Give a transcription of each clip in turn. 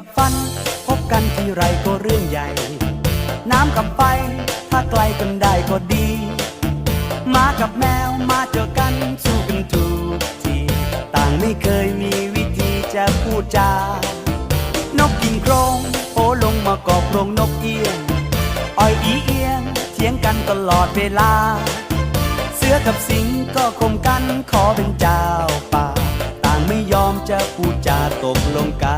กับฟัน พบกันที่ไรก็เรื่องใหญ่ น้ำกับไฟ ถ้าไกลกันได้ก็ดีหมากับแมวมาเจอกันสู้กันทุกทีต่างไม่เคยมีวิธีจะพูดจานกกินโครงโอลงมากอบโรงนกเอียงอ้อยอีเอียงเถียงกันตลอดเวลา เสือกับสิงก็คมกันขอเป็นเจ้าป่า ต่างไม่ยอมจะพูดจาตกลงกัน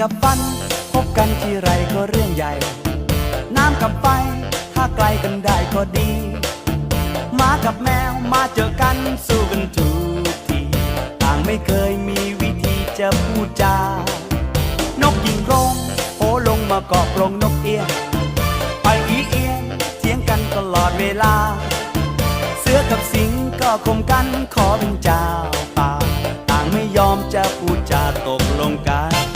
กับฟัน พบกันที่ไรก็เรื่องใหญ่ น้ำกับไฟ ถ้าไกลกันได้ก็ดีหมากับแมวมาเจอกันสู้กันทุกทีต่างไม่เคยมีวิธีจะพูดจานกยิงโรงโผลงมาเกาะกรงนกเอี้ยงไปอีเอียงเถียงกันตลอดเวลา เสือกับสิงก็คมกันขอเป็นเจ้าป่าต่างไม่ยอมจะพูดจาตกลงกัน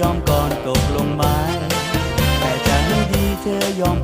ยอมก่อนตกลงไหมแต่จะให้ดีเธอยอม